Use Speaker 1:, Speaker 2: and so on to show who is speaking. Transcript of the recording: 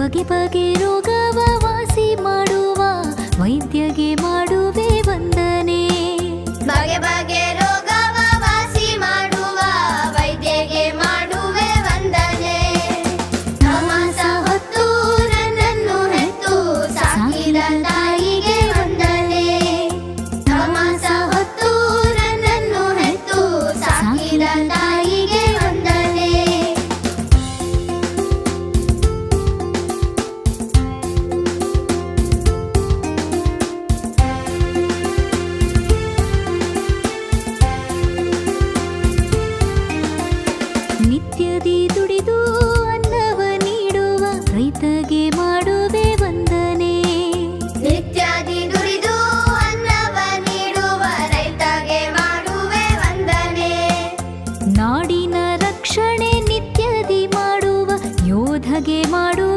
Speaker 1: ಬಗೆ ಬಗೆ ರೋಗವ ವಾಸಿ ಮಾಡುವ ವೈದ್ಯಗೆ ಮಾಡುವೆ ವಂದನೆ.
Speaker 2: ಬಗೆ ಬಗೆ ರೋಗವ ವಾಸಿ ಮಾಡುವ ವೈದ್ಯಗೆ ಮಾಡುವೆ ವಂದನೆ. ನಮಸ ಹೊತ್ತು ನನ್ನನ್ನು ಹೆತ್ತು ಸಾಕಿದ ತಾಯಿಗೆ ವಂದನೆ. ನಮಸ ಹೊತ್ತು ನನ್ನನ್ನು ಹೆತ್ತು ಸಾಕಿದ ತಾಯಿ
Speaker 1: ಹಾಗೆ ಮಾಡು.